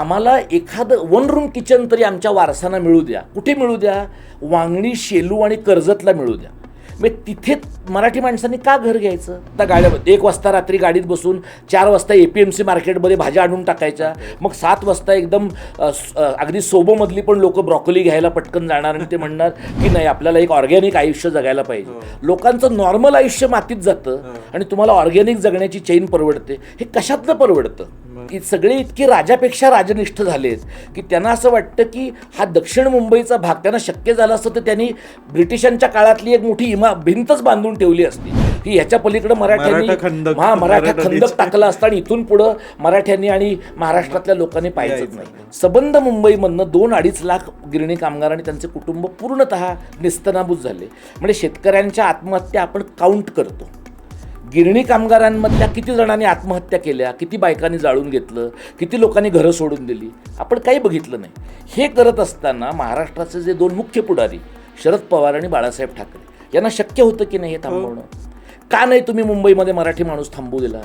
आम्हाला एखादं one room kitchen तरी आमच्या वारसांना मिळू द्या. कुठे मिळू द्या? वांगणी शेलू आणि कर्जतला मिळू द्या. मग तिथे मराठी माणसांनी का घर घ्यायचं? आता गाड्या एक वाजता रात्री गाडीत बसून चार वाजता ए पी एम सी मार्केटमध्ये भाज्या आणून टाकायच्या. मग सात वाजता एकदम अगदी सोबोमधली पण लोक ब्रॉकोली घ्यायला पटकन जाणार आणि ते म्हणणार की नाही आपल्याला एक ऑर्गॅनिक आयुष्य जगायला पाहिजे. लोकांचं नॉर्मल आयुष्य मातीत जातं आणि तुम्हाला ऑर्गॅनिक जगण्याची चेन परवडते. हे कशातनं परवडतं? की सगळे इतके राजापेक्षा राजनिष्ठ झालेत की त्यांना असं वाटतं की हा दक्षिण मुंबईचा भाग त्यांना शक्य झाला असतं तर त्यांनी ब्रिटिशांच्या काळातली एक मोठी इमा भिंतच बांधून ठेवली असती. की ह्याच्या पलीकडे मराठ्यांनी हा मराठा खंदक. टाकला असता आणि इथून पुढं मराठ्यांनी आणि महाराष्ट्रातल्या लोकांनी यायचं नाही. सबंध मुंबईमधनं दोन अडीच लाख गिरणी कामगार आणि त्यांचे कुटुंब पूर्णतः निस्तनाभूत झाले. म्हणजे शेतकऱ्यांच्या आत्महत्या आपण काउंट करतो. गिरणी कामगारांमधल्या किती जणांनी आत्महत्या केल्या किती बायकांनी जाळून घेतलं किती लोकांनी घरं सोडून दिली आपण काही बघितलं नाही. हे करत असताना महाराष्ट्राचे जे दोन मुख्य पुढारी शरद पवार आणि बाळासाहेब ठाकरे यांना शक्य होतं की नाही हे थांबवणं? का नाही तुम्ही मुंबईमध्ये मराठी माणूस थांबू दिला?